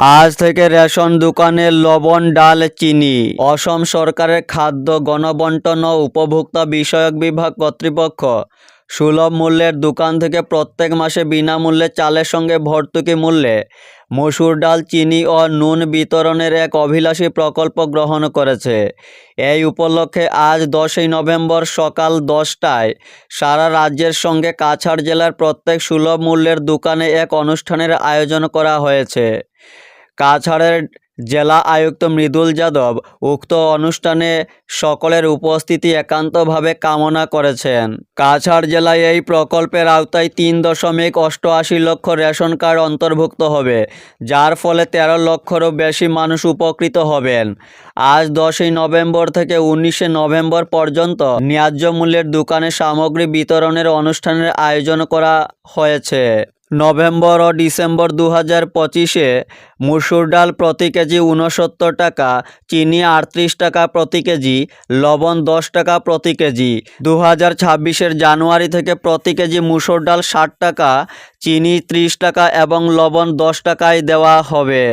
আজ থেকে রেশন দোকানে লবণ, ডাল, চিনি। অসম সরকারের খাদ্য গণবন্টন ও উপভোক্তা বিষয়ক বিভাগ কর্তৃপক্ষ সুলভ মূল্যের দোকান থেকে প্রত্যেক মাসে বিনামূল্যে চালের সঙ্গে ভর্তুকি মূল্যে মসুর ডাল, চিনি ও নুন বিতরণের এক অভিলাষী প্রকল্প গ্রহণ করেছে। এই উপলক্ষে আজ দশই নভেম্বর সকাল দশটায় সারা রাজ্যের সঙ্গে কাছাড় জেলার প্রত্যেক সুলভ মূল্যের দোকানে এক অনুষ্ঠানের আয়োজন করা হয়েছে। কাছাড়ের জেলা আয়ুক্ত মৃদুল যাদব উক্ত অনুষ্ঠানে সকলের উপস্থিতি একান্তভাবে কামনা করেছেন। কাছাড় জেলায় এই প্রকল্পের আওতায় তিন দশমিক অষ্টআশি লক্ষ রেশন কার্ড অন্তর্ভুক্ত হবে, যার ফলে তেরো লক্ষরও বেশি মানুষ উপকৃত হবেন। আজ দশই নভেম্বর থেকে উনিশে নভেম্বর পর্যন্ত ন্যায্য মূল্যের দোকানে সামগ্রী বিতরণের অনুষ্ঠানের আয়োজন করা হয়েছে। নভেম্বর ও ডিসেম্বর দু হাজার পঁচিশে মুসুর ডাল প্রতি কেজি উনসত্তর টাকা, চিনি আটত্রিশ টাকা প্রতি কেজি, লবণ দশ টাকা প্রতি কেজি। দু হাজার ছাব্বিশের জানুয়ারি থেকে প্রতি কেজি মুসুর ডাল ষাট টাকা, চিনি ত্রিশ টাকা এবং লবণ দশ টাকায় দেওয়া হবে।